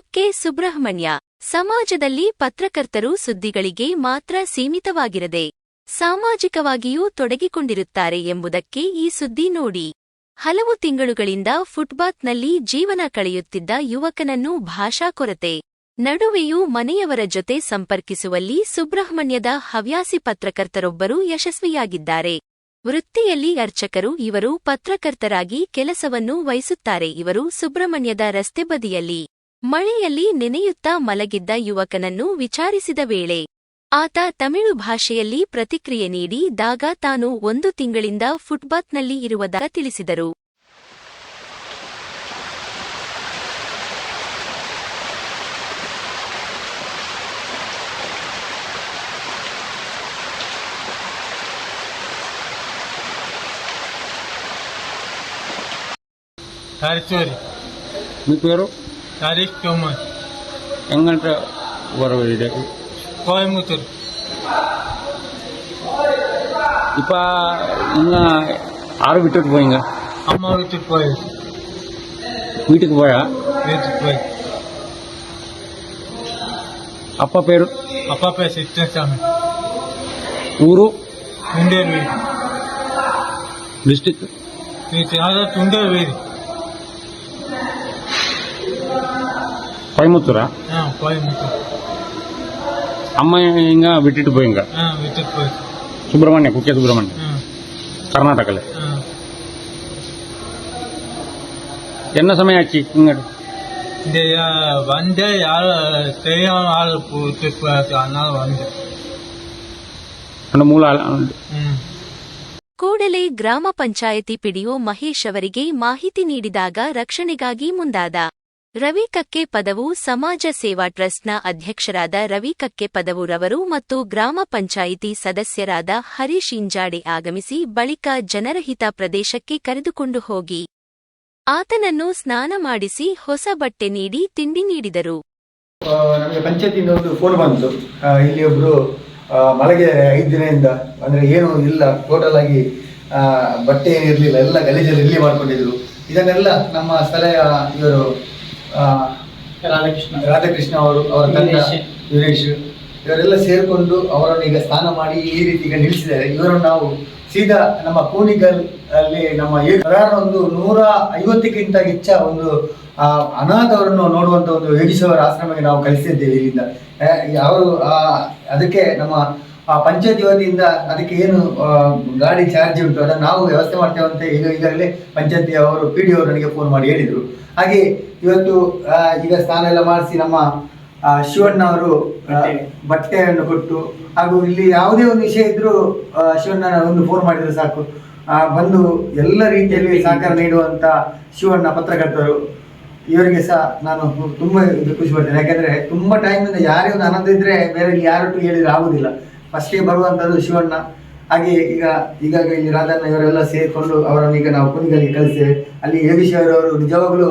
ಕುಕ್ಕೆ ಸುಬ್ರಹ್ಮಣ್ಯ, ಸಮಾಜದಲ್ಲಿ ಪತ್ರಕರ್ತರು ಸುದ್ದಿಗಳಿಗೆ ಮಾತ್ರ ಸೀಮಿತವಾಗಿರದೆ ಸಾಮಾಜಿಕವಾಗಿಯೂ ತೊಡಗಿಕೊಂಡಿರುತ್ತಾರೆ ಎಂಬುದಕ್ಕೆ ಈ ಸುದ್ದಿ ನೋಡಿ. ಹಲವು ತಿಂಗಳುಗಳಿಂದ ಫುಟ್ಬಾತ್ನಲ್ಲಿ ಜೀವನ ಕಳೆಯುತ್ತಿದ್ದ ಯುವಕನನ್ನು ಭಾಷಾ ಕೊರತೆ. ನಡುವೆಯೂ ಮನೆಯವರ ಜೊತೆ ಸಂಪರ್ಕಿಸುವಲ್ಲಿ ಸುಬ್ರಹ್ಮಣ್ಯದ ಹವ್ಯಾಸಿ ಪತ್ರಕರ್ತರೊಬ್ಬರು ಯಶಸ್ವಿಯಾಗಿದ್ದಾರೆ. ವೃತ್ತಿಯಲ್ಲಿ ಅರ್ಚಕರು ಇವರು ಪತ್ರಕರ್ತರಾಗಿ ಕೆಲಸವನ್ನು ವಹಿಸುತ್ತಾರೆ ಇವರು ಸುಬ್ರಹ್ಮಣ್ಯದ ರಸ್ತೆ ಬದಿಯಲ್ಲಿ. ಮಳೆಯಲ್ಲಿ ನೆನೆಯುತ್ತಾ ಮಲಗಿದ್ದ ಯುವಕನನ್ನು ವಿಚಾರಿಸಿದ ವೇಳೆ ಆತ ತಮಿಳು ಭಾಷೆಯಲ್ಲಿ ಪ್ರತಿಕ್ರಿಯೆ ನೀಡಿ ದಾಗ ತಾನು ಒಂದು ತಿಂಗಳಿಂದ ಫುಟ್ಬಾತ್ನಲ್ಲಿ ಇರುವುದಾಗಿ ತಿಳಿಸಿದರು హరిచూరి మీ పేరు તારીખ ચોમાસ எங்கள்கிட்ட வர வழியில கோயம்புத்தூர் இப்போ நீங்கள் யாரும் விட்டுட்டு போயிங்க அம்மா விட்டுட்டு போய் வீட்டுக்கு போயா வீட்டுக்கு போய் அப்பா பேரு அப்பா பேர் சித்தசாமி ఊరు తుండేరు వీధి డిస్టిక్ యాదాద్రి తుండేరు వీధి கோயம்புத்தூரா ஆ கோயம்புத்தூர் அம்மா இங்க விட்டுட்டு போயிங்க ஆ வீட்டுக்கு போய் சுப்பிரமணியம் குக்கே சுப்பிரமணியம் ஆ கர்நாடகால ஆ என்ன சமயம் ஆச்சு இங்க இந்த யா- வந்தே யாரும் தெரியாம ஆள் போட்டு போயாச்சு அதனால வந்தேன் அந்த மூல ஆள் ம் ಕೂಡಲೇ ಗ್ರಾಮ ಪಂಚಾಯತಿ ಪಿಡಿಒ ಮಹೇಶ್ ಅವರಿಗೆ ಮಾಹಿತಿ ನೀಡಿದಾಗ ರಕ್ಷಣೆಗಾಗಿ ಮುಂದಾದ ರವಿ ಕಕ್ಕೆ ಪದವು ಸಮಾಜ ಸೇವಾ ಟ್ರಸ್ಟ್ನ ಅಧ್ಯಕ್ಷರಾದ ರವಿ ಕಕ್ಕೆ ಪದವುರವರು ಮತ್ತು ಗ್ರಾಮ ಪಂಚಾಯಿತಿ ಸದಸ್ಯರಾದ ಹರೀಶ್ ಇಂಜಾಡೆ ಆಗಮಿಸಿ ಬಳಿಕ ಜನರಹಿತ ಪ್ರದೇಶಕ್ಕೆ ಕರೆದುಕೊಂಡು ಹೋಗಿ. ಆತನನ್ನು ಸ್ನಾನ ಮಾಡಿಸಿ ಹೊಸ ಬಟ್ಟೆ ನೀಡಿ ತಿಂಡಿ ನೀಡಿದರು. ಪಂಚಾಯತಿಯಿಂದ ಒಂದು ಫೋನ್ ಬಂತು. ಇಲ್ಲಿ ಒಬ್ರು ಮಲಗಿದ್ದಾರೆ ಐದು ದಿನದಿಂದ, ಅಂದ್ರೆ ಏನು ಇಲ್ಲ ಟೋಟಲ್ ಆಗಿ ಬಟ್ಟೆ ಏನಿರಲಿಲ್ಲ, ಎಲ್ಲ ಗಲೀಜಲ್ಲಿ ಇಲ್ಲಿ ಮಾಡ್ಕೊಂಡಿದ್ರು. ಇದನ್ನೆಲ್ಲ ನಮ್ಮ ಸ್ಥಳೀಯ ಇವರು ರಾಧಾಕೃಷ್ಣ. ರಾಧಾಕೃಷ್ಣ ಅವರು ಅವರ ತಂದೆ ವೀರೇಶ್. ಇವರೆಲ್ಲ ಸೇರಿಕೊಂಡು ಅವರನ್ನು ಈಗ ಸ್ನಾನ ಮಾಡಿ ಈ ರೀತಿ ಈಗ ನಿಲ್ಲಿಸಿದ್ದಾರೆ. ಇವರನ್ನು ನಾವು ಸೀದಾ ನಮ್ಮ ಕೂನಿಗಲ್ ಅಲ್ಲಿ ನಮ್ಮ ಸಾಧಾರಣ ಒಂದು ನೂರ ಐವತ್ತಕ್ಕಿಂತ ಹೆಚ್ಚ ಒಂದು ಆ, ಅನಾಥವರನ್ನು ನೋಡುವಂತ ಒಂದು ಯೋಗಿಸವರ ಆಶ್ರಮಕ್ಕೆ ನಾವು ಕಲಿಸಿದ್ದೇವೆ ಇಲ್ಲಿಂದ. ಅವರು ಆ, ಅದಕ್ಕೆ ನಮ್ಮ ಆ ಪಂಚಾಯತಿ ವತಿಯಿಂದ ಅದಕ್ಕೆ ಏನು ಗಾಡಿ ಚಾರ್ಜ್ ಉಂಟು, ಅದನ್ನು ನಾವು ವ್ಯವಸ್ಥೆ ಮಾಡ್ತೇವೆ ಅಂತ ಈಗ ಈಗಾಗಲೇ ಪಂಚಾಯತಿ ಅವರು ಪಿ ಡಿ ಅವರು ನನಗೆ ಫೋನ್ ಮಾಡಿ ಹೇಳಿದರು. ಹಾಗೆ ಇವತ್ತು ಈಗ ಸ್ನಾನ ಎಲ್ಲ ಮಾಡಿಸಿ ನಮ್ಮ ಶಿವಣ್ಣ ಅವರು ಬಟ್ಟೆ. ಬಟ್ಟೆಯನ್ನು ಕೊಟ್ಟು, ಹಾಗೂ ಇಲ್ಲಿ ಯಾವುದೇ ಒಂದು ವಿಷಯ ಇದ್ರೂ ಶಿವಣ್ಣ ಒಂದು ಫೋನ್ ಮಾಡಿದ್ರೆ ಸಾಕು. ಬಂದು ಎಲ್ಲ ರೀತಿಯಲ್ಲಿ ಸಹಕಾರ ನೀಡುವಂತ ಶಿವಣ್ಣ ಪತ್ರಕರ್ತರು, ಇವರಿಗೆ ಸಹ ನಾನು ತುಂಬಾ ಖುಷಿ ಪಡ್ತೇನೆ. ಯಾಕಂದ್ರೆ ತುಂಬಾ ಟೈಮಿಂದ ಯಾರೇ ಒಂದು ಆನಂದ ಇದ್ರೆ ಬೇರೆ ಯಾರೊಟ್ಟು ಹೇಳಿದ್ರೆ ಆಗುದಿಲ್ಲ. ಫಸ್ಟಿಗೆ ಬರುವಂತದ್ದು ಶಿವಣ್ಣ. ಹಾಗೆ ಈಗ ಈಗಾಗಲೇ ಇಲ್ಲಿ ರಾಧಣ್ಣ ಇವರೆಲ್ಲ ಸೇರಿಕೊಂಡು ಅವರನ್ನು ಈಗ ನಾವು ಕುಣಿಗಲಿಗೆ ಕಳಿಸ್ತೇವೆ ಅಲ್ಲಿ ಯೋಗೀಶ್ವರ ಅವರು ನಿಜವಾಗಲೂ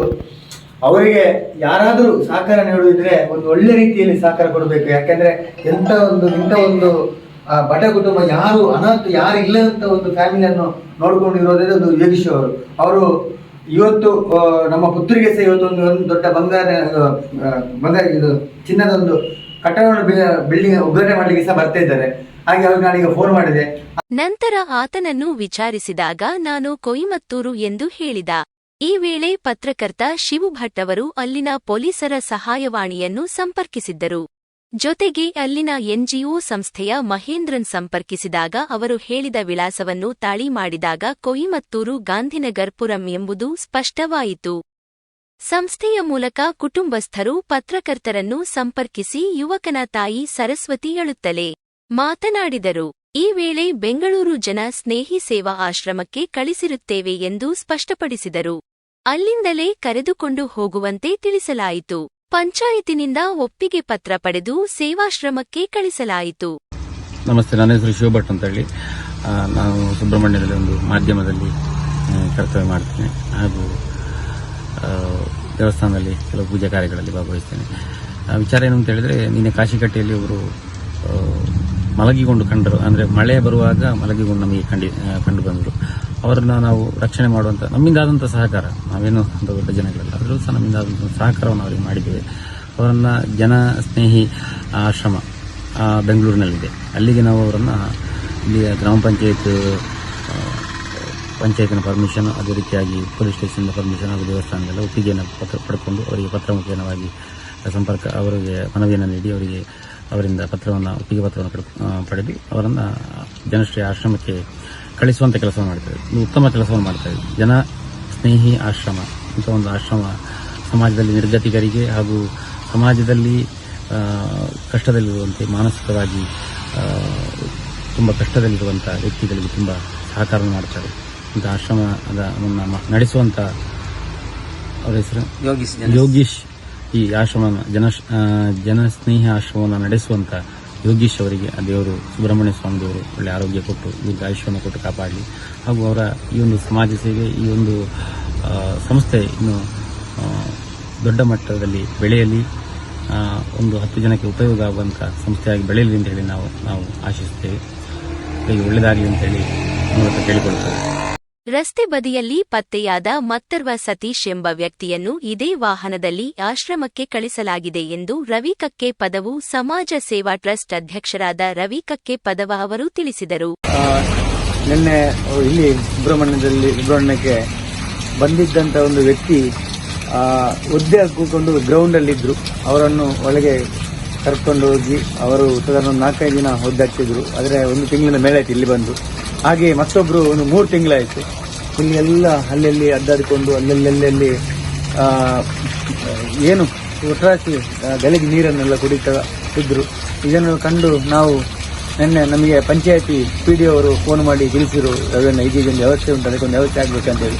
ಅವರಿಗೆ ಯಾರಾದರೂ ಸಹಕಾರ ನೀಡುವುದಿದ್ರೆ ಒಂದು ಒಳ್ಳೆ ರೀತಿಯಲ್ಲಿ ಸಹಕಾರ ಕೊಡಬೇಕು. ಯಾಕೆಂದರೆ ಎಂಥ ಒಂದು, ಇಂಥ ಒಂದು ಬಡ ಕುಟುಂಬ ಯಾರು, ಅನಾಥ ಯಾರು ಇಲ್ಲದಂಥ ಒಂದು ಫ್ಯಾಮಿಲಿಯನ್ನು ನೋಡ್ಕೊಂಡಿರೋದೇ ಒಂದು ಯೋಗೀಶ್ ಅವರು. ಅವರು ಇವತ್ತು ನಮ್ಮ ಪುತ್ರಿಗೆ ಸಹ ಇವತ್ತು ಒಂದು ದೊಡ್ಡ ಬಂಗಾರ ಬಂಗಾರ, ಇದು ಚಿನ್ನದ ಒಂದು ಕಟ್ಟಡವನ್ನು ಬಿಲ್ಡಿಂಗ್ ಉದ್ಘಾಟನೆ ಮಾಡಲಿಕ್ಕೆ ಸಹ ಬರ್ತಾ ಇದ್ದಾರೆ. ಹಾಗೆ ಅವ್ರಿಗೆ ನಾನೀಗ ಫೋನ್ ಮಾಡಿದೆ. ನಂತರ ಆತನನ್ನು ವಿಚಾರಿಸಿದಾಗ ನಾನು ಕೊಯಿಮತ್ತೂರು ಎಂದು ಹೇಳಿದ. ಈ ವೇಳೆ ಪತ್ರಕರ್ತ ಶಿವು ಭಟ್ ಅವರು ಅಲ್ಲಿನ ಪೊಲೀಸರ ಸಹಾಯವಾಣಿಯನ್ನು ಸಂಪರ್ಕಿಸಿದ್ದರು. ಜೊತೆಗೆ ಅಲ್ಲಿನ ಎನ್ಜಿಒ ಸಂಸ್ಥೆಯ ಮಹೇಂದ್ರನ್ ಸಂಪರ್ಕಿಸಿದಾಗ ಅವರು ಹೇಳಿದ ವಿಳಾಸವನ್ನು ತಾಳಿ ಮಾಡಿದಾಗ ಕೊಯಿಮತ್ತೂರು ಗಾಂಧಿನಗರ್ಪುರಂ ಎಂಬುದು ಸ್ಪಷ್ಟವಾಯಿತು. ಸಂಸ್ಥೆಯ ಮೂಲಕ ಕುಟುಂಬಸ್ಥರು ಪತ್ರಕರ್ತರನ್ನು ಸಂಪರ್ಕಿಸಿ ಯುವಕನ ತಾಯಿ ಸರಸ್ವತಿ ಹೇಳುತ್ತಲೇ ಮಾತನಾಡಿದರು. ಈ ವೇಳೆ ಬೆಂಗಳೂರು ಜನ ಸ್ನೇಹಿ ಸೇವಾ ಆಶ್ರಮಕ್ಕೆ ಕಳಿಸಿರುತ್ತೇವೆ ಎಂದು ಸ್ಪಷ್ಟಪಡಿಸಿದರು. ಅಲ್ಲಿಂದಲೇ ಕರೆದುಕೊಂಡು ಹೋಗುವಂತೆ ತಿಳಿಸಲಾಯಿತು. ಪಂಚಾಯತಿನಿಂದ ಒಪ್ಪಿಗೆ ಪತ್ರ ಪಡೆದು ಸೇವಾಶ್ರಮಕ್ಕೆ ಕಳಿಸಲಾಯಿತು. ನಮಸ್ತೆ, ನನ್ನ ಹೆಸರು ಶಿವಭಟ್ ಅಂತ ಹೇಳಿ ನಾನು ಸುಬ್ರಹ್ಮಣ್ಯದಲ್ಲಿ ಒಂದು ಮಾಧ್ಯಮದಲ್ಲಿ ಕರ್ತವ್ಯ ಮಾಡ್ತೇನೆ. ಹಾಗೂ ದೇವಸ್ಥಾನದಲ್ಲಿ ಕೆಲವು ಪೂಜಾ ಕಾರ್ಯಗಳಲ್ಲಿ ಭಾಗವಹಿಸ್ತೇನೆ. ವಿಚಾರ ಏನು ಅಂತ ಹೇಳಿದ್ರೆ, ನಿನ್ನೆ ಕಾಶಿಕಟ್ಟೆಯಲ್ಲಿ ಅವರು ಮಲಗಿಕೊಂಡು ಕಂಡರು. ಅಂದರೆ ಮಳೆ ಬರುವಾಗ ಮಲಗಿಕೊಂಡು ನಮಗೆ ಕಂಡು ಕಂಡು ಬಂದರು. ಅವರನ್ನು ನಾವು ರಕ್ಷಣೆ ಮಾಡುವಂಥ ನಮ್ಮಿಂದಾದಂಥ ಸಹಕಾರ. ನಾವೇನು ಅಂತ ದೊಡ್ಡ ಜನಗಳಲ್ಲ. ಅದರಲ್ಲೂ ಸಹ ನಮ್ಮಿಂದಾದಂಥ ಸಹಕಾರವನ್ನು ಅವರಿಗೆ ಮಾಡಿದ್ದೇವೆ. ಅವರನ್ನು ಜನ ಸ್ನೇಹಿ ಆಶ್ರಮ ಬೆಂಗಳೂರಿನಲ್ಲಿದೆ. ಅಲ್ಲಿಗೆ ನಾವು ಅವರನ್ನು ಇಲ್ಲಿ ಗ್ರಾಮ ಪಂಚಾಯತ್ ಪಂಚಾಯತಿನ ಪರ್ಮಿಷನ್ ಅದೇ ರೀತಿಯಾಗಿ ಪೊಲೀಸ್ ಸ್ಟೇಷನ್ ಪರ್ಮಿಷನ್ ಹಾಗೂ ದೇವಸ್ಥಾನದಲ್ಲ ಒಪ್ಪಿಗೆಯನ್ನು ಪತ್ರ ಪಡ್ಕೊಂಡು ಅವರಿಗೆ ಪತ್ರ ಮುಖೇನವಾಗಿ ಸಂಪರ್ಕ, ಅವರಿಗೆ ಮನವಿಯನ್ನು ನೀಡಿ ಅವರಿಗೆ ಅವರಿಂದ ಪತ್ರವನ್ನು, ಒಪ್ಪಿಗೆ ಪತ್ರವನ್ನು ಪಡೆದು ಅವರನ್ನು ಜನಶ್ರೀ ಆಶ್ರಮಕ್ಕೆ ಕಳಿಸುವಂಥ ಕೆಲಸವನ್ನು ಮಾಡ್ತಾರೆ ಉತ್ತಮ ಕೆಲಸವನ್ನು ಮಾಡ್ತಾರೆ ಜನ ಸ್ನೇಹಿ ಆಶ್ರಮ ಅಂತ ಒಂದು ಆಶ್ರಮ ಸಮಾಜದಲ್ಲಿ ನಿರ್ಗತಿಕರಿಗೆ ಹಾಗೂ ಸಮಾಜದಲ್ಲಿ ಕಷ್ಟದಲ್ಲಿರುವಂತೆ ಮಾನಸಿಕವಾಗಿ ತುಂಬ ಕಷ್ಟದಲ್ಲಿರುವಂಥ ವ್ಯಕ್ತಿಗಳಿಗೆ ತುಂಬ ಸಹಕಾರ ಮಾಡ್ತಾರೆ. ಇಂಥ ಆಶ್ರಮದ ನಡೆಸುವಂತ ನಡೆಸುವಂಥ ಅವರ ಹೆಸರು? ಯೋಗೀಶ್ ಯೋಗೀಶ್ ಈ ಆಶ್ರಮ ಜನ ಜನಸ್ನೇಹ ಆಶ್ರಮವನ್ನು ನಡೆಸುವಂಥ ಯೋಗೀಶ್ ಅವರಿಗೆ ಆ ದೇವರು ಸುಬ್ರಹ್ಮಣ್ಯ ಸ್ವಾಮಿ ದೇವರು ಒಳ್ಳೆ ಆರೋಗ್ಯ ಕೊಟ್ಟು ದೀರ್ಘ ಆಯುಷ್ಯವನ್ನು ಕೊಟ್ಟು ಕಾಪಾಡಲಿ. ಹಾಗೂ ಅವರ ಈ ಒಂದು ಸಮಾಜ ಸೇವೆ ಈ ಒಂದು ಸಂಸ್ಥೆ ಇನ್ನು ದೊಡ್ಡ ಮಟ್ಟದಲ್ಲಿ ಬೆಳೆಯಲಿ. ಒಂದು ಹತ್ತು ಜನಕ್ಕೆ ಉಪಯೋಗ ಆಗುವಂಥ ಸಂಸ್ಥೆಯಾಗಿ ಬೆಳೆಯಲಿ ಅಂತ ಹೇಳಿ ನಾವು ನಾವು ಆಶಿಸ್ತೇವೆ. ಒಳ್ಳೆಯದಾಗಲಿ ಅಂತ ಹೇಳಿ ಮೂಲಕ ಕೇಳಿಕೊಳ್ತೇವೆ ರಸ್ತೆ ಬದಿಯಲ್ಲಿ ಪತ್ತೆಯಾದ ಮತ್ತರ್ವ ಸತೀಶ್ ಎಂಬ ವ್ಯಕ್ತಿಯನ್ನು ಇದೇ ವಾಹನದಲ್ಲಿ ಆಶ್ರಮಕ್ಕೆ ಕಳಿಸಲಾಗಿದೆ ಎಂದು ರವಿ ಕಕ್ಕೆ ಪದವು ಸಮಾಜ ಸೇವಾ ಟ್ರಸ್ಟ್ ಅಧ್ಯಕ್ಷರಾದ ರವಿ ಕಕ್ಕೆ ಪದವ ಅವರು ತಿಳಿಸಿದರು. ನಿನ್ನೆ ಇಲ್ಲಿ ಸುಬ್ರಹ್ಮಣ್ಯದಲ್ಲಿ ಸುಬ್ರಹ್ಮಣ್ಯಕ್ಕೆ ಬಂದಿದ್ದಂತ ಒಂದು ವ್ಯಕ್ತಿ ಆ, ಒದ್ದೆ ಕೂತ್ಕೊಂಡು ಗ್ರೌಂಡ್ ಅಲ್ಲಿ ಇದ್ರು ಅವರನ್ನು ಒಳಗೆ ಕರ್ಕೊಂಡು ಹೋಗಿ ಅವರು ಸಾಧಾರಣ ಒಂದು ನಾಲ್ಕೈದು ದಿನ ಒದ್ದಾಡ್ತಿದ್ರು. ಆದರೆ ಒಂದು ತಿಂಗಳಿನ ಆಯ್ತು ಇಲ್ಲಿ ಬಂದು. ಹಾಗೆ ಮತ್ತೊಬ್ರು ಒಂದು ಮೂರು ತಿಂಗಳಾಯಿತು. ಇಲ್ಲಿ ಎಲ್ಲ ಅಲ್ಲಲ್ಲಿ ಅಡ್ಡಾಡಿಕೊಂಡು ಅಲ್ಲಲ್ಲಲ್ಲಿ ಏನು ಒಟ್ರಾಸಿ ಗಲಿಗೆ ನೀರನ್ನೆಲ್ಲ ಕುಡಿತಾ ಇದ್ರು. ಇದನ್ನು ಕಂಡು ನಾವು ನಿನ್ನೆ ನಮಗೆ ಪಂಚಾಯತಿ ಪಿ ಡಿ ಅವರು ಫೋನ್ ಮಾಡಿ ತಿಳಿಸಿರು. ಅದನ್ನು ಇದೊಂದು ವ್ಯವಸ್ಥೆ ಉಂಟು, ಅದಕ್ಕೊಂದು ವ್ಯವಸ್ಥೆ ಆಗಬೇಕಂತೇಳಿ.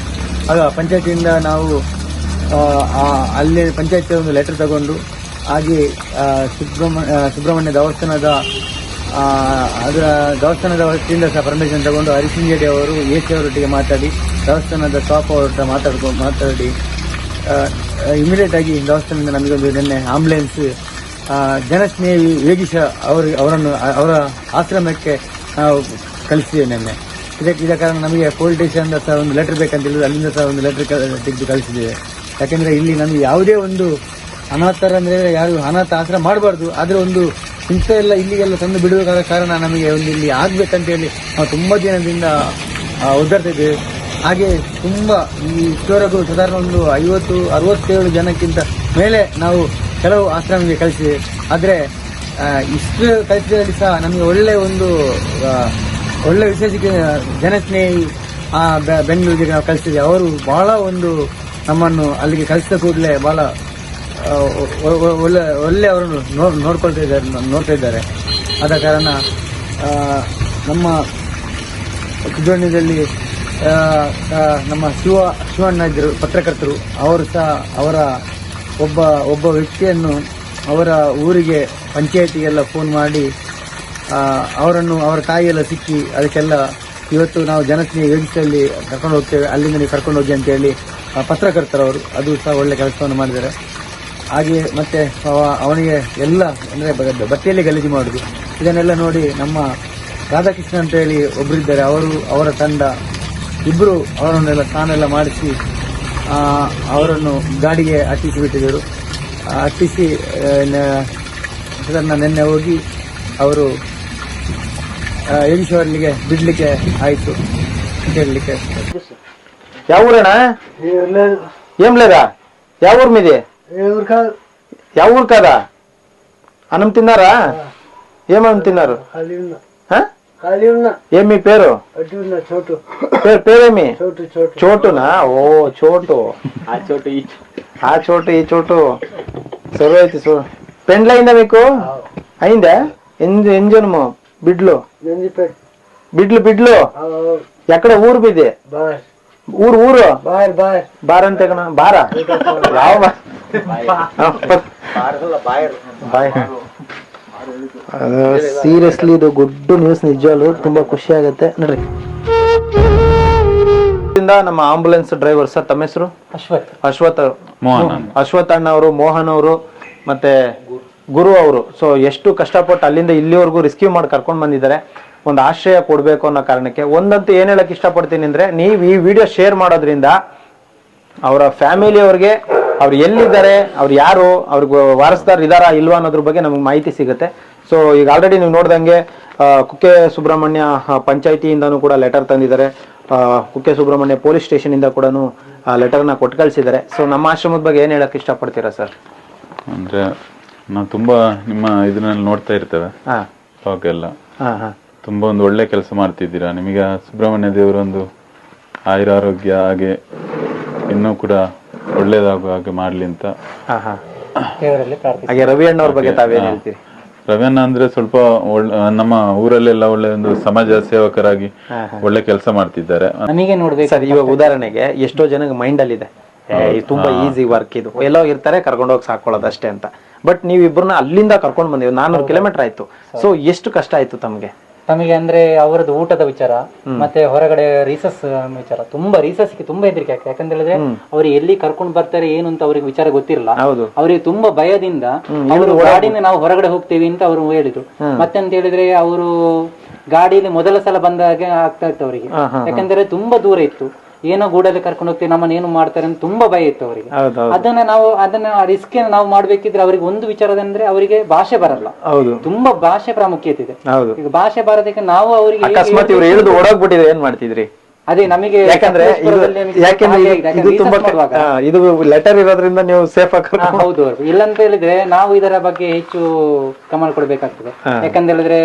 ಆಗ ಪಂಚಾಯತಿಯಿಂದ ನಾವು ಅಲ್ಲೇ ಅಲ್ಲಿ ಪಂಚಾಯತಿ ಒಂದು ಲೆಟರ್ ತಗೊಂಡು ಹಾಗೆ ಸುಬ್ರಹ್ಮಣ್ಯ ಸುಬ್ರಹ್ಮಣ್ಯ ದೇವಸ್ಥಾನದ ಅದರ ದೇವಸ್ಥಾನದ ವತಿಯಿಂದ ಸಹ ಪರ್ಮಿಷನ್ ತಗೊಂಡು ಹರಿಸಿಂಗೇಡಿ ಅವರು, ಎ ಸಿ ಅವರೊಟ್ಟಿಗೆ ಮಾತಾಡಿ, ದೇವಸ್ಥಾನದ ಸ್ಟಾಪ್ ಅವರೊಟ್ಟ ಮಾತಾಡ್ಕೊಂಡು ಮಾತಾಡಿ ಇಮಿಡಿಯೇಟ್ ಆಗಿ ದೇವಸ್ಥಾನದಿಂದ ನಮಗೊಂದು ನಿನ್ನೆ ಆಂಬುಲೆನ್ಸ್ ಜನಸ್ನೇಹಿ ಯೋಗೀಶ ಅವರು, ಅವರನ್ನು ಅವರ ಆಶ್ರಮಕ್ಕೆ ನಾವು ಕಳಿಸಿದ್ದೇವೆ ನಿನ್ನೆ. ಇದಕ್ಕೆ, ಇದ ಕಾರಣ ನಮಗೆ ಪೊಲೀಸ್ ಸ್ಟೇಷನ್ ಸಹ ಒಂದು ಲೆಟರ್ ಬೇಕಂತ ಹೇಳಿದ್ರು, ಅಲ್ಲಿಂದ ಸಹ ಒಂದು ಲೆಟರ್ ತೆಗೆದು ಕಳಿಸಿದ್ದೇವೆ. ಯಾಕೆಂದರೆ ಇಲ್ಲಿ ನಮಗೆ ಯಾವುದೇ ಒಂದು ಅನಾಥರ ಅಂದ್ರೆ ಯಾರು ಅನಾಥ ಆಶ್ರಮ ಮಾಡಬಾರ್ದು. ಆದ್ರೆ ಒಂದು ಇಂಥ ಎಲ್ಲ ಇಲ್ಲಿಗೆಲ್ಲ ತಂದು ಬಿಡಬೇಕಾದ ಕಾರಣ ನಮಗೆ ಒಂದು ಇಲ್ಲಿ ಆಗ್ಬೇಕಂತ ಹೇಳಿ ನಾವು ತುಂಬಾ ದಿನದಿಂದ ಒದ್ದಾಡ್ತಾ ಇದ್ದೇವೆ. ಹಾಗೆ ತುಂಬಾ ಈ ಇಷ್ಟವರೆಗೂ ಸಾಧಾರಣ ಒಂದು ಐವತ್ತು, ಅರವತ್ತೇಳು ಜನಕ್ಕಿಂತ ಮೇಲೆ ನಾವು ಕೆಲವು ಆಶ್ರಮಕ್ಕೆ ಕಳಿಸಿದೆ ಆದ್ರೆ ಇಷ್ಟು ಕಳಿಸಿದಲ್ಲಿ ಸಹ ನಮಗೆ ಒಳ್ಳೆ ಒಂದು ಒಳ್ಳೆ ವಿಶೇಷಕ್ಕೆ ಜನಸ್ನೇಹಿ ಬೆಂಗಳೂರಿಗೆ ನಾವು ಕಳಿಸಿದ್ವಿ ಅವರು ಬಹಳ ಒಂದು ನಮ್ಮನ್ನು ಅಲ್ಲಿಗೆ ಕಲಿಸಿದ ಕೂಡಲೇ ಬಹಳ ಒಳ್ಳೆ ಒಳ್ಳೆ ಅವರು ನೋಡ್ಕೊಳ್ತಾ ಇದ್ದಾರೆ ನೋಡ್ತಾ ಇದ್ದಾರೆ. ಆದ ಕಾರಣ ನಮ್ಮ ಆ, ನಮ್ಮ ಶಿವ ಶಿವಣ್ಣ ಇದ್ದರು ಪತ್ರಕರ್ತರು ಅವರು ಸಹ ಅವರ ಒಬ್ಬ ಒಬ್ಬ ವ್ಯಕ್ತಿಯನ್ನು ಅವರ ಊರಿಗೆ ಪಂಚಾಯತಿಗೆಲ್ಲ ಫೋನ್ ಮಾಡಿ ಅವರನ್ನು ಅವರ ತಾಯಿಯೆಲ್ಲ ಸಿಕ್ಕಿ ಅದಕ್ಕೆಲ್ಲ ಇವತ್ತು ನಾವು ಜನಸ್ನೇಹಿ ವೇದಿಕೆಯಲ್ಲಿ ಕರ್ಕೊಂಡು ಹೋಗ್ತೇವೆ. ಅಲ್ಲಿಂದ ನೀವು ಕರ್ಕೊಂಡು ಹೋಗಿ ಅಂತೇಳಿ ಪತ್ರಕರ್ತರು ಪತ್ರಕರ್ತರವರು ಅದು ಸಹ ಒಳ್ಳೆ ಕೆಲಸವನ್ನು ಮಾಡಿದ್ದಾರೆ. ಹಾಗೆಯೇ ಮತ್ತೆ ಅವನಿಗೆ ಎಲ್ಲ ಅಂದರೆ ಬಟ್ಟೆಯಲ್ಲಿ ಗಲೀಜು ಮಾಡುದು. ಇದನ್ನೆಲ್ಲ ನೋಡಿ ನಮ್ಮ ರಾಧಾಕೃಷ್ಣ ಅಂತ ಅಂತೇಳಿ ಒಬ್ಬರಿದ್ದಾರೆ ಅವರು ಅವರ ತಂಡ. ಇಬ್ಬರು ಅವರನ್ನೆಲ್ಲ ಸ್ನಾನೆಲ್ಲ ಮಾಡಿಸಿ ಅವರನ್ನು ಗಾಡಿಗೆ ಅಟ್ಟಿಸಿ ಬಿಟ್ಟಿದ್ದರು. ಅಟ್ಟಿಸಿ ಅದನ್ನು ನಿನ್ನೆ ಹೋಗಿ ಅವರು ಯೋಗೀಶ್ವರ್ಲಿಗೆ ಬಿಡ್ಲಿಕ್ಕೆ ಆಯಿತು ಹೇಳಲಿಕ್ಕೆ. ಯಾವ ಊರಣ್ಣ? ಏಮ್ಲೇದ? ಯಾವ ಊರ್ಮಿದೆ ఎవరు కాదా అన్నం తిన్నారా? ఏమన్నం తిన్నారు? ఏం పేరు? పేరు పేరేమి? చోటునా? ఓ చోటు. ఆ చోటు ఈ చోటు. సరే అయితే సో పెండ్లు అయిందా మీకు? అయిందా? ఎన్ని ఎన్ని జన్ము? బిడ్లు? బిడ్లు బిడ్లు? ఎక్కడ ఊరు బిది ఊరు ఊరు? బార్ అంతేనా? బారా? రావు. ಸೀರಿಯಸ್ಲಿ ಇದು ಗುಡ್ ನ್ಯೂಸ್ ನಿಜವಾಗ್ಲು ತುಂಬಾ ಖುಷಿ ಆಗುತ್ತೆ. ನೋಡ್ರಿ. ನಮ್ಮ ಆಂಬುಲೆನ್ಸ್ ಡ್ರೈವರ್ ಸರ್ ತಮ್ಮ ಹೆಸರು? ಅಶ್ವಥ್. ಅಶ್ವಥ್ ಮೋಹನ್ ಅಶ್ವಥ್ ಅಣ್ಣ ಅವರು ಮೋಹನ್ ಅವರು ಮತ್ತೆ ಗುರು ಅವರು. ಸೊ ಎಷ್ಟು ಕಷ್ಟಪಟ್ಟು ಅಲ್ಲಿಂದ ಇಲ್ಲಿವರೆಗೂ ರಿಸ್ಕ್ಯೂ ಮಾಡಿ ಕರ್ಕೊಂಡು ಬಂದಿದ್ದಾರೆ. ಒಂದು ಆಶ್ರಯ ಕೊಡಬೇಕು ಅನ್ನೋ ಕಾರಣಕ್ಕೆ. ಒಂದಂತೂ ಏನ್ ಹೇಳಕ್ ಇಷ್ಟಪಡ್ತೀನಿ ಅಂದ್ರೆ ನೀವು ಈ ವಿಡಿಯೋ ಶೇರ್ ಮಾಡೋದ್ರಿಂದ ಅವರ ಫ್ಯಾಮಿಲಿ ಅವ್ರಿಗೆ ಅವ್ರು ಎಲ್ಲಿದ್ದಾರೆ ಅವ್ರು ಯಾರು ಅವ್ರಿಗೆ ವಾರಸ್ದಾರ್ ಇದಾರಾ ಇಲ್ವಾ ಅನ್ನೋದ್ರ ಬಗ್ಗೆ ನಮಗೆ ಮಾಹಿತಿ ಸಿಗುತ್ತೆ. ಸೊ ಈಗ ಆಲ್ರೆಡಿ ನೀವು ನೋಡ್ದಂಗೆ ಕುಕ್ಕೆ ಸುಬ್ರಹ್ಮಣ್ಯ ಪಂಚಾಯಿತಿಯಿಂದನೂ ಕೂಡ ಲೆಟರ್ ತಂದಿದ್ದಾರೆ. ಕುಕ್ಕೆ ಸುಬ್ರಹ್ಮಣ್ಯ ಪೊಲೀಸ್ ಸ್ಟೇಷನಿಂದ ಕೂಡ ಲೆಟರ್ನ ಕೊಟ್ಟು ಕಳಿಸಿದ್ದಾರೆ ಸೊ ನಮ್ಮ ಆಶ್ರಮದ ಬಗ್ಗೆ ಏನು ಹೇಳಕ್ ಇಷ್ಟಪಡ್ತೀರಾ ಸರ್ ಅಂದ್ರೆ ನಾವು ತುಂಬಾ ನಿಮ್ಮ ಇದನ್ನ ನೋಡ್ತಾ ಇರ್ತೇವೆ. ಹಾಂ. ಹಾಂ ತುಂಬಾ ಒಂದು ಒಳ್ಳೆ ಕೆಲಸ ಮಾಡ್ತಿದ್ದೀರಾ? ನಿಮಗೆ ಸುಬ್ರಹ್ಮಣ್ಯ ದೇವರೊಂದು ಆಯುರಾರೋಗ್ಯ ಹಾಗೆ ಇನ್ನೂ ಕೂಡ ಒಳ್ಳೇದಾಗುವ ಹಾಗೆ ಮಾಡ್ಲಿ ಅಂತ. ಹಾಂ ಹಾಂ. ಹಾಗೆ ರವಿ ಅಣ್ಣವ್ರ ಬಗ್ಗೆ ತಾವೇ ಹೇಳ್ತೀರಿ? ರವ್ಯಣ್ಣ ಅಂದ್ರೆ ಸ್ವಲ್ಪ ಒಳ್ಳೆ ನಮ್ಮ ಊರಲ್ಲೆಲ್ಲ ಒಳ್ಳೆ ಒಂದು ಸಮಾಜ ಸೇವಕರಾಗಿ ಒಳ್ಳೆ ಕೆಲಸ ಮಾಡ್ತಿದ್ದಾರೆ. ನನಗೆ ನೋಡ್ಬೇಕು ಸರ್ ಇವಾಗ ಉದಾಹರಣೆಗೆ ಎಷ್ಟೋ ಜನಕ್ಕೆ ಮೈಂಡ್ ಅಲ್ಲಿ ಇದೆ ಏ, ಇದು ತುಂಬಾ ಈಸಿ ವರ್ಕ್ ಇದು. ಎಲ್ಲೋ ಇರ್ತಾರೆ ಕರ್ಕೊಂಡು ಹೋಗಿ ಸಾಕೊಳ್ಳೋದು ಅಷ್ಟೇ ಅಂತ. ಬಟ್ ನೀವು ಇಬ್ಬರನ್ನ ಅಲ್ಲಿಂದ ಕರ್ಕೊಂಡು ಬಂದಿವಿ ನಾನೂರು ಕಿಲೋಮೀಟರ್ ಆಯ್ತು. ಸೊ ಎಷ್ಟು ಕಷ್ಟ ಆಯ್ತು ತಮಗೆ? ತಮಗೆ ಅಂದ್ರೆ ಅವರದ್ದು ಊಟದ ವಿಚಾರ ಮತ್ತೆ ಹೊರಗಡೆ ರೀಸಸ್ ವಿಚಾರ. ತುಂಬಾ ರೀಸಸ್ ತುಂಬಾ ಹೆದರಿಕೆ ಆಗ್ತದೆ. ಯಾಕಂತ ಹೇಳಿದ್ರೆ ಅವ್ರು ಎಲ್ಲಿ ಕರ್ಕೊಂಡು ಬರ್ತಾರೆ ಏನು ಅಂತ ಅವ್ರಿಗೆ ವಿಚಾರ ಗೊತ್ತಿರಲ್ಲ. ಅವ್ರಿಗೆ ಅವರಿಗೆ ತುಂಬಾ ಭಯದಿಂದ ಅವರು ಗಾಡಿನ ನಾವು ಹೊರಗಡೆ ಹೋಗ್ತೇವೆ ಅಂತ ಅವರು ಹೇಳಿದ್ರು. ಮತ್ತೆ ಅಂತ ಹೇಳಿದ್ರೆ ಅವರು ಗಾಡಿಯಲ್ಲಿ ಮೊದಲ ಸಲ ಬಂದಾಗ ಆಗ್ತಾ ಇತ್ತು ಅವರಿಗೆ. ಯಾಕಂದ್ರೆ ತುಂಬಾ ದೂರ ಇತ್ತು. ಏನೋ ಗೂಡಲ್ಲಿ ಕರ್ಕೊಂಡು ಹೋಗ್ತೀವಿ ನಮ್ಮನ್ನ ಏನು ಮಾಡ್ತಾರೆ ಅಂತ ತುಂಬಾ ಭಯ ಇತ್ತು ಅವರಿಗೆ. ಅದನ್ನ ನಾವು ಅದನ್ನ ರಿಸ್ಕ್ ನಾವು ಮಾಡ್ಬೇಕಿದ್ರೆ ಅವರಿಗೆ ಒಂದು ವಿಚಾರದಂದ್ರೆ ಅವರಿಗೆ ಭಾಷೆ ಬರಲ್ಲ. ಹೌದು. ತುಂಬಾ ಭಾಷೆ ಪ್ರಾಮುಖ್ಯತೆ ಇದೆ. ಈಗ ಭಾಷೆ ಬರೋದಕ್ಕೆ ನಾವು ಅವರಿಗೆ ಅಕಸ್ಮಾತ್ ಇವ್ರು ಓಡೋಗ್ಬಿಟ್ಟಿದ್ರೆ ಏನ್ ಮಾಡ್ತಿದ್ರಿ? ಅದೇ ನಮಗೆ ಯಾಕಂದ್ರೆ ಇದು ತುಂಬಾ ಇದು ಲೆಟರ್ ಇರೋದ್ರಿಂದ ನೀವು ಸೇಫ್ ಹೌದು ಇಲ್ಲಂತ ಹೇಳಿದ್ರೆ ನಾವು ಇದರ ಬಗ್ಗೆ ಹೆಚ್ಚು ಗಮನ ಕೊಡ್ಬೇಕಾಗ್ತದೆ. ಯಾಕಂತ ಹೇಳಿದ್ರೆ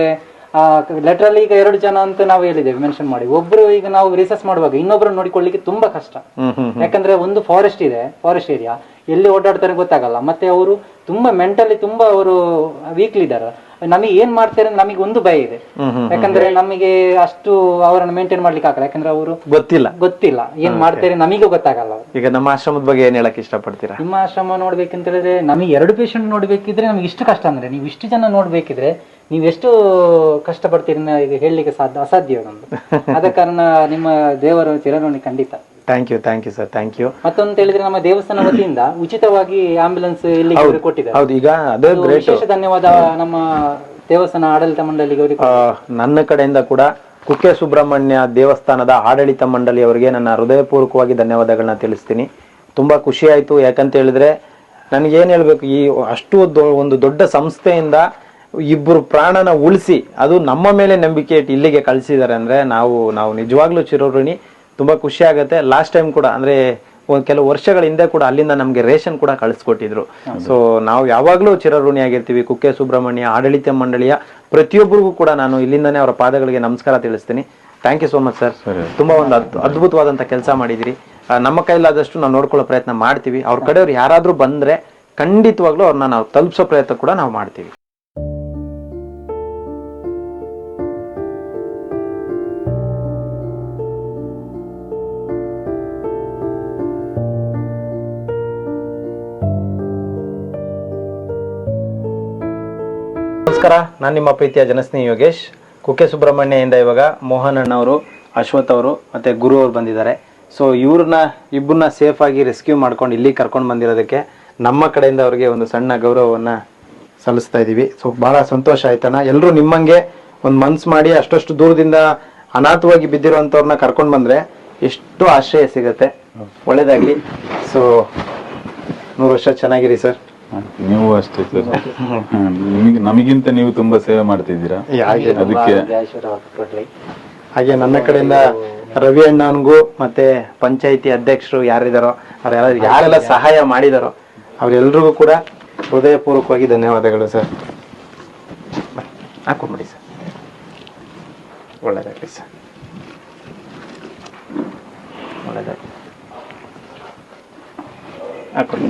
ಲೆಟರ್ ಅಲ್ಲಿ ಈಗ ಎರಡು ಜನ ಅಂತ ನಾವು ಹೇಳಿದ್ದೇವೆ ಮೆನ್ಷನ್ ಮಾಡಿ. ಒಬ್ರು ಈಗ ನಾವು ರಿಸರ್ಚ್ ಮಾಡುವಾಗ ಇನ್ನೊಬ್ರು ನೋಡಿಕೊಳ್ಳಿಕ್ಕೆ ತುಂಬಾ ಕಷ್ಟ. ಯಾಕಂದ್ರೆ ಒಂದು ಫಾರೆಸ್ಟ್ ಇದೆ ಫಾರೆಸ್ಟ್ ಏರಿಯಾ ಎಲ್ಲಿ ಓಡಾಡ್ತಾರೆ ಗೊತ್ತಾಗಲ್ಲ. ಮತ್ತೆ ಅವರು ತುಂಬಾ ಮೆಂಟಲಿ ತುಂಬಾ ಅವರು ವೀಕ್ಲಿ ಇದ್ದಾರೆ ನಮಗೆ ಏನ್ ಮಾಡ್ತಾರೆ ನಮಗೆ ಒಂದು ಭಯ ಇದೆ. ಯಾಕಂದ್ರೆ ನಮಗೆ ಅಷ್ಟು ಅವರನ್ನ ಮೇಂಟೈನ್ ಮಾಡ್ಲಿಕ್ಕೆ ಆಗಲ್ಲ. ಯಾಕಂದ್ರೆ ಅವರು ಗೊತ್ತಿಲ್ಲ. ಗೊತ್ತಿಲ್ಲ. ಏನ್ ಮಾಡ್ತಾರೆ ನಮಗೆ ಗೊತ್ತಾಗಲ್ಲ ಈಗ ನಮ್ಮ ಆಶ್ರಮದ ಬಗ್ಗೆ ಏನ್ ಹೇಳಕ್ ಇಷ್ಟಪಡ್ತೀರಾ? ನಿಮ್ಮ ಆಶ್ರಮ ನೋಡ್ಬೇಕಂತ ಹೇಳಿದ್ರೆ ನಮಗೆ ಎರಡು ಪೇಷಂಟ್ ನೋಡ್ಬೇಕಿದ್ರೆ ನಮ್ಗೆ ಇಷ್ಟು ಕಷ್ಟ ಅಂದ್ರೆ ನೀವು ಇಷ್ಟು ಜನ ನೋಡ್ಬೇಕಿದ್ರೆ ನೀವು ಎಷ್ಟು ಕಷ್ಟಪಡ್ತೀರಿ ಈಗ ಹೇಳಲಿಕ್ಕೆ ಸಾಧ್ಯ ಅಸಾಧ್ಯ ನಮ್ದು ಆದ ಕಾರಣ ನಿಮ್ಮ ದೇವರ ಚಿರಋಣಿ ಖಂಡಿತ. Thank you thank you sir thank you ಮತ್ತೊಂದು ಹೇಳಿದ್ರೆ ನಮ್ಮ ದೇವಸ್ಥಾನ ವತಿಯಿಂದ ಉಚಿತವಾಗಿ ಆಂಬ್ಯುಲೆನ್ಸ್ ಇಲ್ಲಿ ಅವ್ರಿಗೆ ಕೊಟ್ಟಿದ್ದಾರೆ. ಹೌದು ಈಗ ಅದೇ ಗ್ರೇಟ್ ವಿಶೇಷ ಧನ್ಯವಾದ ನಮ್ಮ ದೇವಸ್ಥಾನ ಆಡಳಿತ ಮಂಡಳಿಗೆ ಅವರಿಗೆ ಆ, ನನ್ನ ಕಡೆಯಿಂದ ಕೂಡ ಕುಕ್ಕೆ ಸುಬ್ರಹ್ಮಣ್ಯ ದೇವಸ್ಥಾನದ ಆಡಳಿತ ಮಂಡಳಿಯವರಿಗೆ ನನ್ನ ಹೃದಯಪೂರ್ವಕವಾಗಿ ಧನ್ಯವಾದಗಳನ್ನ ತಿಳಿಸ್ತೀನಿ. ತುಂಬಾ ಖುಷಿ ಆಯ್ತು. ಯಾಕಂತ ಹೇಳಿದ್ರೆ ನನಗೇನು ಹೇಳ್ಬೇಕು ಈ ಅಷ್ಟು ದೊ- ಒಂದು ದೊಡ್ಡ ಸಂಸ್ಥೆಯಿಂದ ಇಬ್ಬರು ಪ್ರಾಣನ ಉಳಿಸಿ ಅದು ನಮ್ಮ ಮೇಲೆ ನಂಬಿಕೆ ಇಟ್ಟು ಇಲ್ಲಿಗೆ ಕಳಿಸಿದ್ದಾರೆ ಅಂದ್ರೆ ನಾವು ನಾವು ನಿಜವಾಗ್ಲೂ ಚಿರೋಋಣಿ. ತುಂಬಾ ಖುಷಿ ಆಗುತ್ತೆ. ಲಾಸ್ಟ್ ಟೈಮ್ ಕೂಡ ಅಂದ್ರೆ ಒಂದ್ ಕೆಲವು ವರ್ಷಗಳ ಹಿಂದೆ ಕೂಡ ಅಲ್ಲಿಂದ ನಮ್ಗೆ ರೇಷನ್ ಕೂಡ ಕಳಿಸ್ಕೊಟ್ಟಿದ್ರು. ಸೊ ನಾವು ಯಾವಾಗ್ಲೂ ಚಿರಋಣಿಯಾಗಿರ್ತೀವಿ ಕುಕ್ಕೆ ಸುಬ್ರಹ್ಮಣ್ಯ ಆಡಳಿತ ಮಂಡಳಿಯ ಪ್ರತಿಯೊಬ್ಬರಿಗೂ ಕೂಡ ನಾನು ಇಲ್ಲಿಂದನೇ ಅವರ ಪಾದಗಳಿಗೆ ನಮಸ್ಕಾರ ತಿಳಿಸ್ತೀನಿ. Thank you so much sir. ತುಂಬಾ ಒಂದು ಅದ್- ಅದ್ಭುತವಾದಂತ ಕೆಲಸ ಮಾಡಿದಿರಿ. ನಮ್ಮ ಕೈಲಾದಷ್ಟು ನಾವು ನೋಡ್ಕೊಳ್ಳೋ ಪ್ರಯತ್ನ ಮಾಡ್ತೀವಿ. ಅವ್ರ ಕಡೆಯವ್ರು ಯಾರಾದ್ರೂ ಬಂದ್ರೆ ಖಂಡಿತವಾಗ್ಲೂ ಅವ್ರನ್ನ ನಾವು ತಲುಪಿಸೋ ಪ್ರಯತ್ನ ಕೂಡ ನಾವು ಮಾಡ್ತೀವಿ. ನಮಸ್ಕಾರ, ನಾನು ನಿಮ್ಮ ಪ್ರೀತಿಯ ಜನಸ್ನೇಹಿ ಯೋಗೇಶ್. ಕುಕ್ಕೆ ಸುಬ್ರಹ್ಮಣ್ಯದಿಂದ ಇವಾಗ ಮೋಹನ್ ಅಣ್ಣವರು, ಅಶ್ವಥ್ ಅವರು ಮತ್ತೆ ಗುರು ಅವರು ಬಂದಿದ್ದಾರೆ. ಸೊ ಇವ್ರನ್ನ, ಇಬ್ಬರನ್ನ ಸೇಫ್ ಆಗಿ ರೆಸ್ಕ್ಯೂ ಮಾಡ್ಕೊಂಡು ಇಲ್ಲಿ ಕರ್ಕೊಂಡು ಬಂದಿರೋದಕ್ಕೆ ನಮ್ಮ ಕಡೆಯಿಂದ ಅವರಿಗೆ ಒಂದು ಸಣ್ಣ ಗೌರವವನ್ನ ಸಲ್ಲಿಸ್ತಾ ಇದ್ದೀವಿ ಸೊ ಬಹಳ ಸಂತೋಷ ಆಯ್ತಣ್ಣ ಎಲ್ಲರೂ ನಿಮ್ಮಂಗೆ ಒಂದು ಮನ್ಸು ಮಾಡಿ ಅಷ್ಟಷ್ಟು ದೂರದಿಂದ ಅನಾಥವಾಗಿ ಬಿದ್ದಿರುವಂಥವ್ರನ್ನ ಕರ್ಕೊಂಡು ಬಂದ್ರೆ ಎಷ್ಟು ಆಶ್ರಯ ಸಿಗುತ್ತೆ? ಒಳ್ಳೇದಾಗ್ಲಿ. ಸೊ ನೂರು ವರ್ಷ ಚೆನ್ನಾಗಿರಿ ಸರ್. ನೀವು ಅಷ್ಟೇ ಸರ್. ನಿಮಗೆ ನಮಗಿಂತ ನೀವು ತುಂಬಾ ಸೇವೆ ಮಾಡ್ತಿದ್ದೀರಾ? ಹಾಗೆ. ಅದಕ್ಕೆ ಹಾಗೆ ನನ್ನ ಕಡೆಯಿಂದ ರವಿ ಅಣ್ಣನಿಗೂ ಮತ್ತೆ ಪಂಚಾಯಿತಿ ಅಧ್ಯಕ್ಷರು ಯಾರಿದಾರೋ ಅವರೆಲ್ಲ ಯಾರೆಲ್ಲ ಸಹಾಯ ಮಾಡಿದಾರೋ ಅವರೆಲ್ರಿಗೂ ಕೂಡ ಹೃದಯಪೂರ್ವಕವಾಗಿ ಧನ್ಯವಾದಗಳು ಸರ್. ಹಾಕೊಂಬಿಡಿ ಸರ್. ಒಳ್ಳೇದಾಗಲಿ ಸರ್. ಒಳ್ಳೇದಾಗಲಿ. ಹಾಕೊಂಡು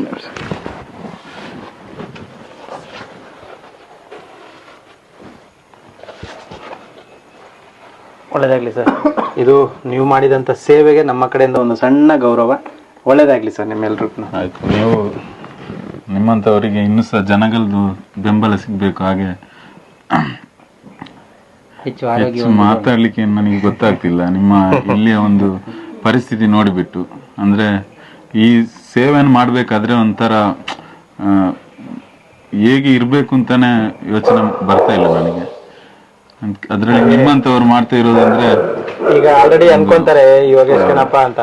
ಒಳ್ಳೇದಾಗ್ಲಿ ಸರ್. ಇದು ನೀವು ಮಾಡಿದಂತ ಸೇವೆಗೆ ನಮ್ಮ ಕಡೆಯಿಂದ ಒಂದು ಸಣ್ಣ ಗೌರವ ಒಳ್ಳೇದಾಗ್ಲಿ ಸರ್ ನಿಮ್ಮೆಲ್ರಿಗೂ. ಆಯ್ತು ನೀವು ನಿಮ್ಮಂತವರಿಗೆ ಇನ್ನೂ ಸಹ ಜನಗಳದ್ದು ಬೆಂಬಲ ಸಿಗ್ಬೇಕು ಹಾಗೆ ಹೆಚ್ಚು ಆರೋಗ್ಯ ಹೆಚ್ಚು ಮಾತಾಡ್ಲಿಕ್ಕೆ ನನಗೆ ಗೊತ್ತಾಗ್ತಿಲ್ಲ. ನಿಮ್ಮ ಇಲ್ಲಿಯ ಒಂದು ಪರಿಸ್ಥಿತಿ ನೋಡಿಬಿಟ್ಟು. ಅಂದ್ರೆ ಈ ಸೇವೆಯನ್ನು ಮಾಡ್ಬೇಕಾದ್ರೆ ಒಂಥರ ಆ, ಹೇಗೆ ಇರ್ಬೇಕು ಅಂತಾನೆ ಯೋಚನೆ ಬರ್ತಾ ಇಲ್ಲ ನನಗೆ. ಅದ್ರಲ್ಲಿ ನಿಮ್ಮಂತವ್ರು ಮಾಡ್ತಾ ಇರೋದಂದ್ರೆ ಈಗ ಆಲ್ರೆಡಿ ಅನ್ಕೊಂತಾರೆ ಇವಾಗ ಎಷ್ಟೇನಪ್ಪ ಅಂತ.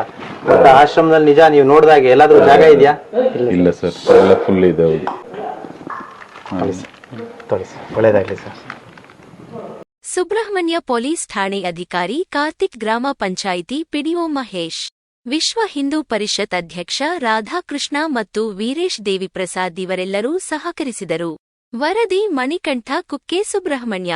ಮತ್ತೆ ಆಶ್ರಮದಲ್ಲಿ ನಿಜ ನೀವು ನೋಡಿದಾಗ ಎಲ್ಲಾದ್ರೂ ಜಾಗ ಇದೆಯಾ? ಇಲ್ಲ. ಸರ್ ಎಲ್ಲ ಫುಲ್ ಇದೆ ಹೌದು ತೊಳಿ ಸರ್ ಒಳ್ಳೇದಾಗ್ಲಿ ಸರ್. ಸುಬ್ರಹ್ಮಣ್ಯ ಪೊಲೀಸ್ ಠಾಣೆ ಅಧಿಕಾರಿ ಕಾರ್ತಿಕ್ ಗ್ರಾಮ ಪಂಚಾಯಿತಿ ಪಿಡಿಒ ಮಹೇಶ್ ವಿಶ್ವ ಹಿಂದೂ ಪರಿಷತ್ ಅಧ್ಯಕ್ಷ ರಾಧಾಕೃಷ್ಣ ಮತ್ತು ವೀರೇಶ್ ದೇವಿಪ್ರಸಾದ್ ಇವರೆಲ್ಲರೂ ಸಹಕರಿಸಿದರು. ವರದಿ ಮಣಿಕಂಠ ಕುಕ್ಕೆ ಸುಬ್ರಹ್ಮಣ್ಯ.